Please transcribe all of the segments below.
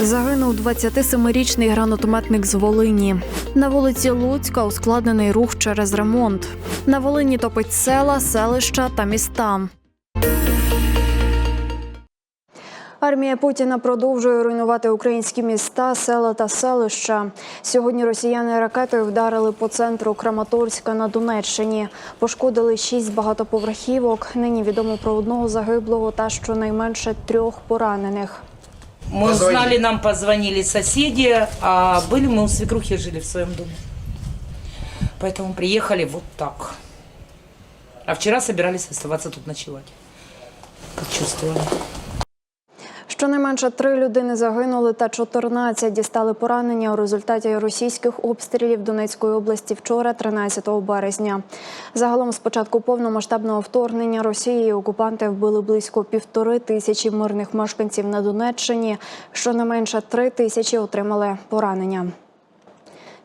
Загинув 27-річний гранатометник з Волині. На вулиці Луцька ускладнений рух через ремонт. На Волині топить села, селища та міста. Армія Путіна продовжує руйнувати українські міста, села та селища. Сьогодні росіяни ракетою вдарили по центру Краматорська на Донеччині. Пошкодили шість багатоповерхівок. Нині відомо про одного загиблого та щонайменше трьох поранених. Мы узнали, нам позвонили соседи, а были мы у свекрухи, жили в своем доме. Поэтому приехали вот так. А вчера собирались оставаться тут ночевать. Как чувствовали. Щонайменше три людини загинули та 14 дістали поранення у результаті російських обстрілів Донецької області вчора, 13 березня. Загалом, з початку повномасштабного вторгнення Росії окупанти вбили близько півтори тисячі мирних мешканців на Донеччині. Щонайменше три тисячі отримали поранення.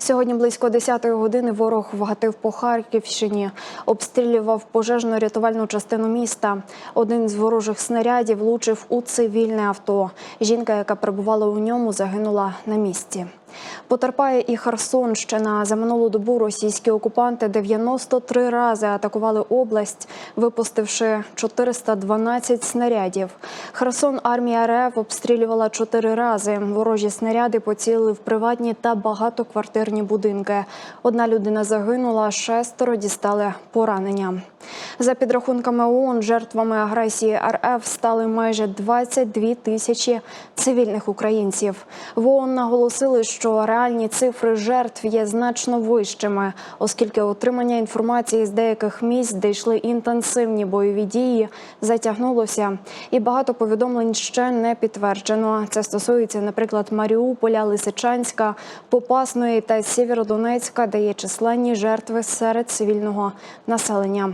Сьогодні близько 10-ї години ворог вгатив по Харківщині, обстрілював пожежно-рятувальну частину міста. Один з ворожих снарядів влучив у цивільне авто. Жінка, яка перебувала у ньому, загинула на місці. Потерпає і Херсонщина. За минулу добу російські окупанти 93 рази атакували область, випустивши 412 снарядів. Херсон армія РФ обстрілювала 4 рази. Ворожі снаряди поцілили в приватні та багатоквартирні будинки. Одна людина загинула, шестеро дістали поранення. За підрахунками ООН, жертвами агресії РФ стали майже 22 тисячі цивільних українців. В ООН наголосили, що реальні цифри жертв є значно вищими, оскільки отримання інформації з деяких місць, де йшли інтенсивні бойові дії, затягнулося, і багато повідомлень ще не підтверджено. Це стосується, наприклад, Маріуполя, Лисичанська, Попасної та Сєвєродонецька, де є численні жертви серед цивільного населення.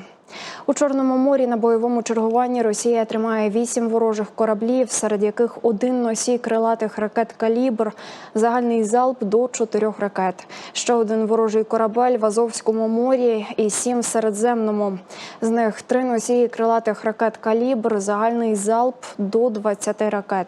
У Чорному морі на бойовому чергуванні Росія тримає вісім ворожих кораблів, серед яких один носій крилатих ракет Калібр, загальний залп до чотирьох ракет. Ще один ворожий корабель в Азовському морі і сім в Середземному. З них три носії крилатих ракет Калібр, загальний залп до 20 ракет.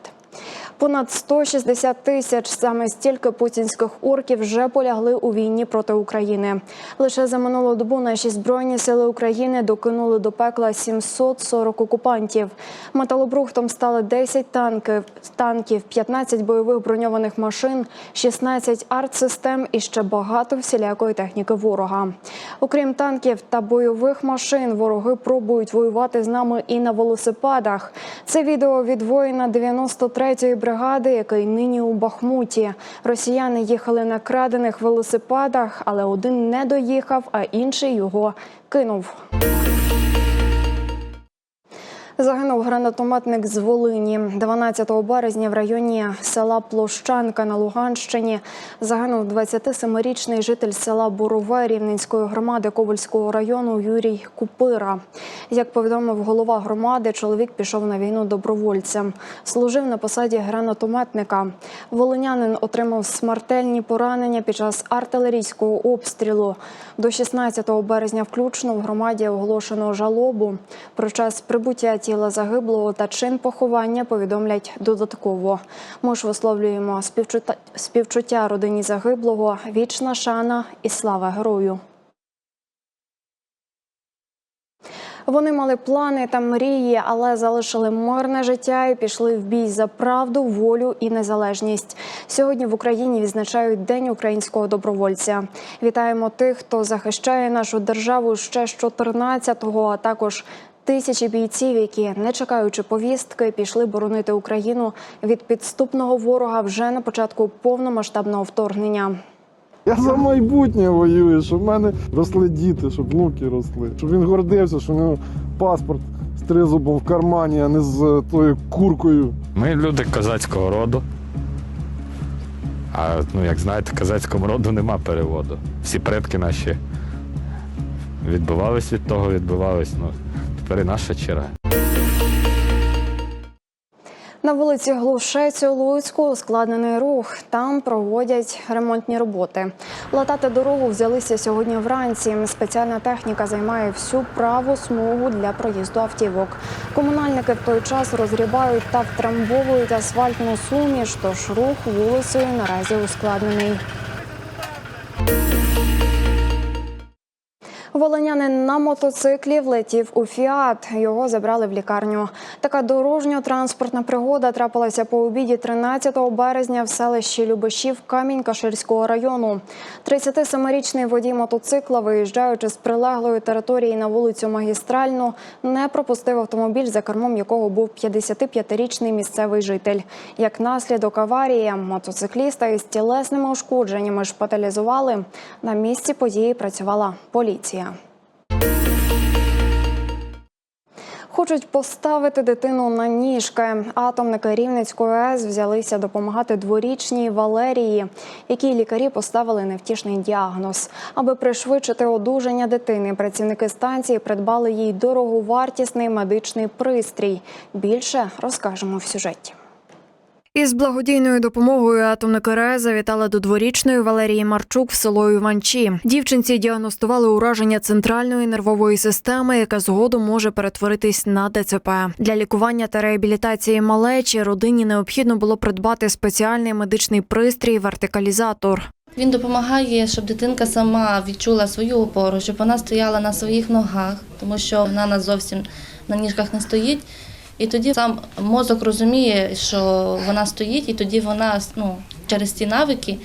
Понад 160 тисяч саме стільки путінських орків вже полягли у війні проти України. Лише за минулу добу наші збройні сили України докинули до пекла 740 окупантів. Металобрухтом стали 10 танків, танків, 15 бойових броньованих машин, 16 артсистем і ще багато всілякої техніки ворога. Окрім танків та бойових машин, вороги пробують воювати з нами і на велосипедах. Це відео від воїна 93-ї бригади, який нині у Бахмуті. Росіяни їхали на крадених велосипедах, але один не доїхав, а інший його кинув. Загинув гранатометник з Волині 12 березня в районі села Площанка на Луганщині. Загинув 27-річний житель села Борове Рівненської громади Ковальського району Юрій Купира. Як повідомив голова громади, чоловік пішов на війну добровольцем. Служив на посаді гранатометника. Волинянин отримав смертельні поранення під час артилерійського обстрілу. До 16 березня включно в громаді оголошено жалобу. Про час прибуття тіла загиблого та чин поховання повідомлять додатково. Ми ж висловлюємо співчуття, співчуття родині загиблого, вічна шана і слава герою. Вони мали плани та мрії, але залишили мирне життя і пішли в бій за правду, волю і незалежність. Сьогодні в Україні відзначають День українського добровольця. Вітаємо тих, хто захищає нашу державу ще з 14-го, а також Тисячі бійців, які, не чекаючи повістки, пішли боронити Україну від підступного ворога вже на початку повномасштабного вторгнення. Я за майбутнє воюю, щоб в мене росли діти, щоб внуки росли, щоб він гордився, що у нього паспорт з тризубом в кармані, а не з тою куркою. Ми люди козацького роду. А ну, як знаєте, козацькому роду нема переводу. Всі предки наші відбивались від того, відбивались. Ну, тепер і наша черга. На вулиці Глушець у Луцьку ускладнений рух. Там проводять ремонтні роботи. Латати дорогу взялися сьогодні вранці. Спеціальна техніка займає всю праву смугу для проїзду автівок. Комунальники в той час розрібають та втрамбовують асфальтну суміш, тож рух вулицею наразі ускладнений. Волонянин на мотоциклі влетів у фіат. Його забрали в лікарню. Така дорожньо-транспортна пригода трапилася по обіді 13 березня в селищі Любешів Камінь-Каширського району. 37-річний водій мотоцикла, виїжджаючи з прилеглої території на вулицю Магістральну, не пропустив автомобіль, за кермом якого був 55-річний місцевий житель. Як наслідок аварії, мотоцикліста із тілесними ушкодженнями шпиталізували. На місці події працювала поліція. Хочуть поставити дитину на ніжки. Атомники Рівненської АЕС взялися допомагати дворічній Валерії, якій лікарі поставили невтішний діагноз. Аби пришвидшити одужання дитини, працівники станції придбали їй дороговартісний медичний пристрій. Більше розкажемо в сюжеті. Із благодійною допомогою атомники РЕС завітали до дворічної Валерії Марчук в село Іванчі. Дівчинці діагностували ураження центральної нервової системи, яка згодом може перетворитись на ДЦП. Для лікування та реабілітації малечі родині необхідно було придбати спеціальний медичний пристрій вертикалізатор. Він допомагає, щоб дитинка сама відчула свою опору, щоб вона стояла на своїх ногах, тому що вона на зовсім на ніжках не стоїть. І тоді сам мозок розуміє, що вона стоїть, і тоді вона ну, через ці навики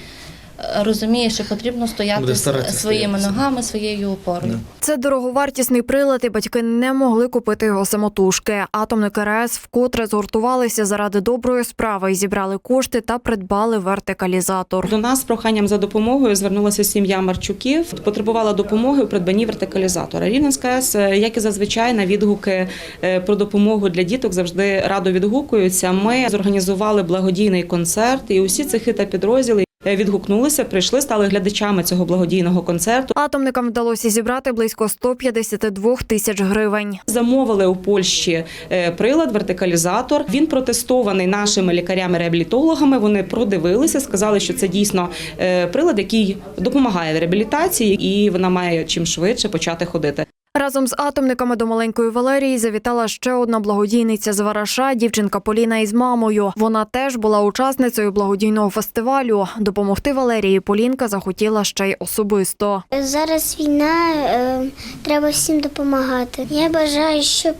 розуміє, що потрібно стояти своїми ногами, своєю опорою. Це дороговартісний прилад, і батьки не могли купити його самотужки. Атомники РЕС вкотре згуртувалися заради доброї справи і зібрали кошти та придбали вертикалізатор. До нас з проханням за допомогою звернулася сім'я Марчуків. Потребувала допомоги у придбанні вертикалізатора. Рівненська АЕС, е, як і зазвичай, на відгуки е, про допомогу для діток завжди радо відгукуються. Ми зорганізували благодійний концерт, і усі цехи та підрозділи відгукнулися, прийшли, стали глядачами цього благодійного концерту. Атомникам вдалося зібрати близько 152 тисяч гривень. Замовили у Польщі е, прилад, вертикалізатор. Він протестований нашими лікарями-реабілітологами. Вони продивилися, сказали, що це дійсно е, прилад, який допомагає в реабілітації, і вона має чим швидше почати ходити. Разом з атомниками до маленької Валерії завітала ще одна благодійниця з Вараша, дівчинка Поліна із мамою. Вона теж була учасницею благодійного фестивалю. Допомогти Валерії Полінка захотіла ще й особисто. Зараз війна, е, треба всім допомагати. Я бажаю, щоб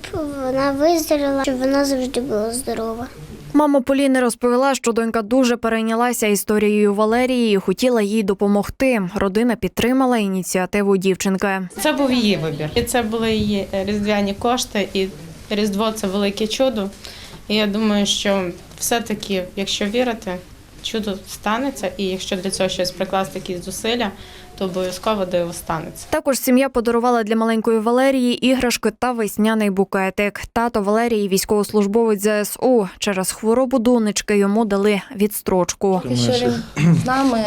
вона виздоровіла, щоб вона завжди була здорова. Мама Поліни розповіла, що донька дуже перейнялася історією Валерії і хотіла їй допомогти. Родина підтримала ініціативу дівчинки. Це був її вибір. І це були її різдвяні кошти, і Різдво це велике чудо. І я думаю, що все-таки, якщо вірити, чудо станеться, і якщо для цього щось прикласти якісь зусилля, то обов'язково диво станеться. Також сім'я подарувала для маленької Валерії іграшки та весняний букетик. Тато Валерії, військовослужбовець ЗСУ. Через хворобу донечки йому дали відстрочку. Поки що він з нами,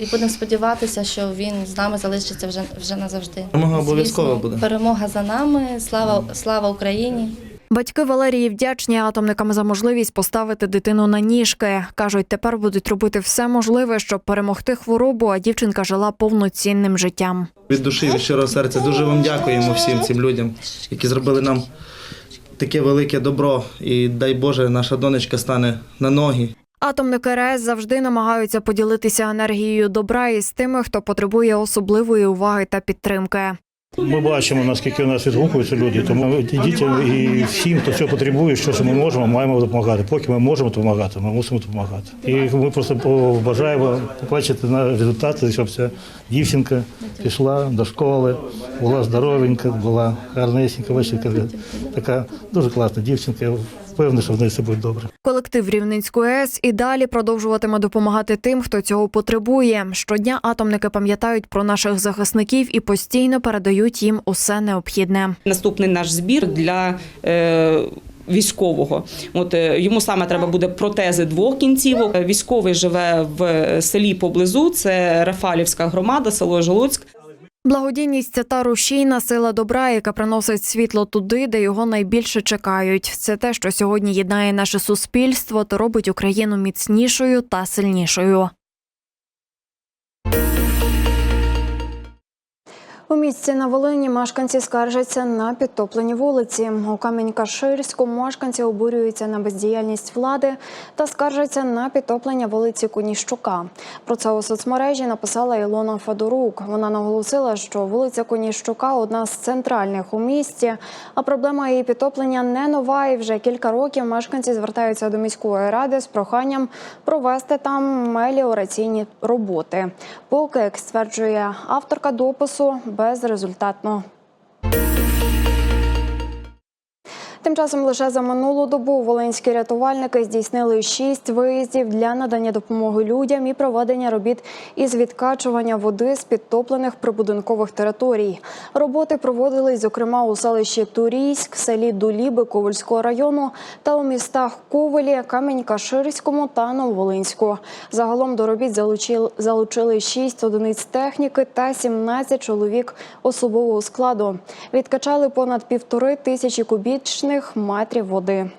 і будемо сподіватися, що він з нами залишиться вже, вже назавжди. Перемога обов'язково буде. Перемога за нами. Слава, слава Україні. Батьки Валерії вдячні атомникам за можливість поставити дитину на ніжки. кажуть, тепер будуть робити все можливе, щоб перемогти хворобу, а дівчинка жила повноцінним життям. Від душі, від щирого серця дуже вам дякуємо всім цим людям, які зробили нам таке велике добро. І дай Боже, наша донечка стане на ноги. Атомники РЕС завжди намагаються поділитися енергією добра із тими, хто потребує особливої уваги та підтримки. Ми бачимо, наскільки у нас відгукуються люди, тому дітям і всім, хто цього потребує, що ми можемо, маємо допомагати. Поки ми можемо допомагати, ми мусимо допомагати. І ми просто бажаємо побачити на результати, щоб ця дівчинка пішла до школи, була здоровенька, була гарнесенька, бачите, така дуже класна дівчинка. Я впевнений, що в неї все буде добре. Колектив Рівненської АЕС і далі продовжуватиме допомагати тим, хто цього потребує. Щодня атомники пам'ятають про наших захисників і постійно передають їм усе необхідне. Наступний наш збір для е, військового. От е, йому саме треба буде протези двох кінцівок. Військовий живе в селі поблизу. Це Рафалівська громада, село Жолуцьк. Благодійність та рушійна сила добра, яка приносить світло туди, де його найбільше чекають. Це те, що сьогодні єднає наше суспільство та робить Україну міцнішою та сильнішою. У місті на Волині мешканці скаржаться на підтоплені вулиці. У Камінь-Каширську мешканці обурюються на бездіяльність влади та скаржаться на підтоплення вулиці Коніщука. Про це у соцмережі написала Ілона Федорук. Вона наголосила, що вулиця Коніщука одна з центральних у місті. А проблема її підтоплення не нова. І вже кілька років мешканці звертаються до міської ради з проханням провести там меліораційні роботи. Поки, як стверджує авторка допису, безрезультатно. Тим часом лише за минулу добу волинські рятувальники здійснили шість виїздів для надання допомоги людям і проведення робіт із відкачування води з підтоплених прибудинкових територій. Роботи проводились, зокрема, у селищі Турійськ, селі Дуліби Ковальського району та у містах Ковелі, Камінь-Каширському та Нововолинську. Загалом до робіт залучили шість одиниць техніки та 17 чоловік особового складу. Відкачали понад півтори тисячі кубічних метрів води.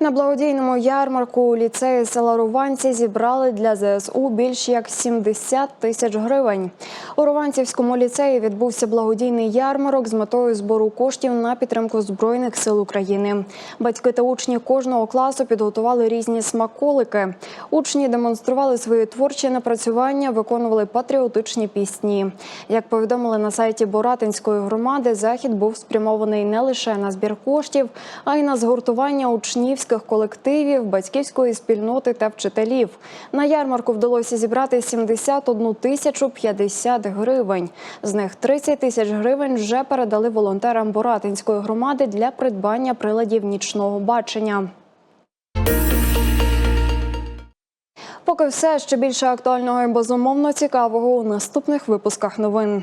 На благодійному ярмарку ліцеї села Руванці зібрали для ЗСУ більш як 70 тисяч гривень. У Руванцівському ліцеї відбувся благодійний ярмарок з метою збору коштів на підтримку збройних сил України. Батьки та учні кожного класу підготували різні смаколики. Учні демонстрували свої творчі напрацювання, виконували патріотичні пісні. Як повідомили на сайті Боратинської громади, захід був спрямований не лише на збір коштів, а й на згуртування учнівських колективів, батьківської спільноти та вчителів. На ярмарку вдалося зібрати 71 тисячу 50 гривень. З них 30 тисяч гривень вже передали волонтерам Боратинської громади для придбання приладів нічного бачення. Поки все ще більше актуального і безумовно цікавого у наступних випусках новин.